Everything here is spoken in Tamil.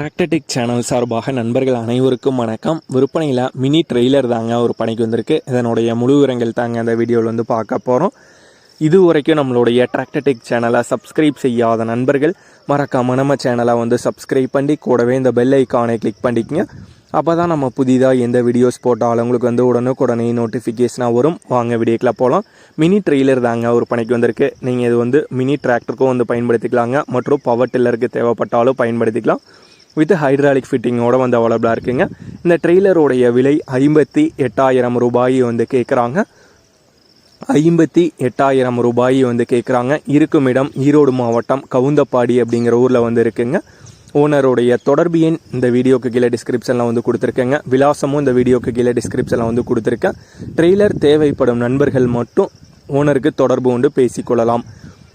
டிராக்டடிக் சேனல் சார்பாக நண்பர்கள் அனைவருக்கும் வணக்கம். விற்பனையில் மினி ட்ரெய்லர் தாங்க ஒரு பணிக்கு வந்திருக்கு. இதனுடைய முழு விவரங்கள் தாங்க அந்த வீடியோவில் வந்து பார்க்க போகிறோம் இது வரைக்கும் நம்மளுடைய டிராக்டடிக் சேனலை சப்ஸ்கிரைப் செய்யாத நண்பர்கள் மறக்காம நம்ம சேனலை வந்து சப்ஸ்கிரைப் பண்ணி கூடவே இந்த பெல் ஐக்கானை கிளிக் பண்ணிக்கங்க. அப்போ தான் நம்ம புதிதாக எந்த வீடியோஸ் போட்டாலும் உங்களுக்கு வந்து உடனுக்குடனே நோட்டிஃபிகேஷனாக வரும். வாங்க வீடியோக்கில் போகலாம் மினி ட்ரெய்லர் தாங்க ஒரு பணிக்கு வந்திருக்கு. நீங்கள் இது வந்து மினி டிராக்டருக்கும் வந்து பயன்படுத்திக்கலாங்க. மற்றும் பவர் டில்லருக்கு தேவைப்பட்டாலும் பயன்படுத்திக்கலாம். வித் ஹைட்ராலிக் ஃபிட்டிங்கோட வந்து அவைலபிளாக இருக்குங்க. இந்த ட்ரெய்லருடைய விலை ஐம்பத்தி எட்டாயிரம் ரூபாய் வந்து கேட்குறாங்க ஐம்பத்தி எட்டாயிரம் ரூபாய் வந்து கேட்குறாங்க இருக்கும் இடம் ஈரோடு மாவட்டம் கவுந்தப்பாடி அப்படிங்கிற ஊரில் வந்து இருக்குங்க. ஓனருடைய தொடர்பு எண் இந்த வீடியோக்கு கீழே டிஸ்கிரிப்ஷனில் வந்து கொடுத்துருக்கேங்க. விலாசமும் இந்த வீடியோக்கு கீழே டிஸ்கிரிப்ஷனில் வந்து கொடுத்துருக்கேன். ட்ரெய்லர் தேவைப்படும் நண்பர்கள் மட்டும் ஓனருக்கு தொடர்பு கொண்டு பேசிக்கொள்ளலாம்.